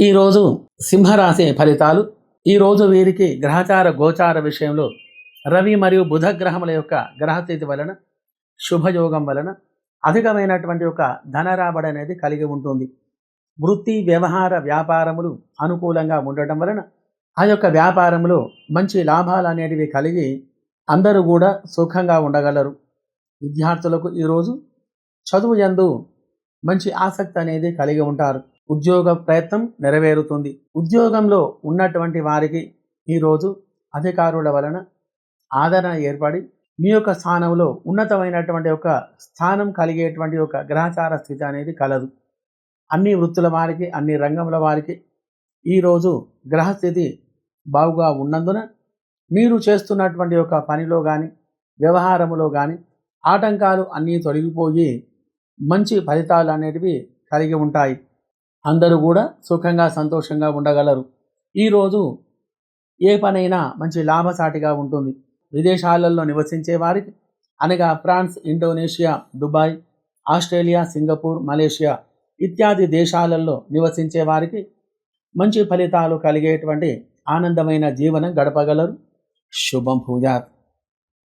ఈరోజు సింహరాశి ఫలితాలు ఈరోజు వీరికి గ్రహచార గోచార విషయంలో రవి మరియు బుధ గ్రహముల యొక్క గ్రహస్థితి వలన శుభయోగం వలన అధికమైనటువంటి ఒక ధన రాబడి అనేది కలిగి ఉంటుంది. వృత్తి వ్యవహార వ్యాపారములు అనుకూలంగా ఉండటం వలన ఆ యొక్క వ్యాపారంలో మంచి లాభాలు అనేటివి కలిగి అందరూ కూడా సుఖంగా ఉండగలరు. విద్యార్థులకు ఈరోజు చదువు యందు మంచి ఆసక్తి అనేది కలిగి ఉంటారు. ఉద్యోగ ప్రయత్నం నెరవేరుతుంది. ఉద్యోగంలో ఉన్నటువంటి వారికి ఈరోజు అధికారుల వలన ఆదరణ ఏర్పడి మీ యొక్క స్థానంలో ఉన్నతమైనటువంటి ఒక స్థానం కలిగేటువంటి ఒక గ్రహచార స్థితి అనేది కలదు. అన్ని వృత్తుల వారికి అన్ని రంగముల వారికి ఈరోజు గ్రహస్థితి బాగుగా ఉన్నందున మీరు చేస్తున్నటువంటి ఒక పనిలో కానీ వ్యవహారములో కానీ ఆటంకాలు అన్నీ తొలగిపోయి మంచి ఫలితాలు అనేటివి కలిగి ఉంటాయి. అందరూ కూడా సుఖంగా సంతోషంగా ఉండగలరు. ఈరోజు ఏ పనైనా మంచి లాభసాటిగా ఉంటుంది. విదేశాలలో నివసించే వారికి అనగా France Indonesia Dubai Australia Singapore Malaysia ఇత్యాది దేశాలలో నివసించే వారికి మంచి ఫలితాలు కలిగేటువంటి ఆనందమైన జీవనం గడపగలరు. శుభం పూజాత్.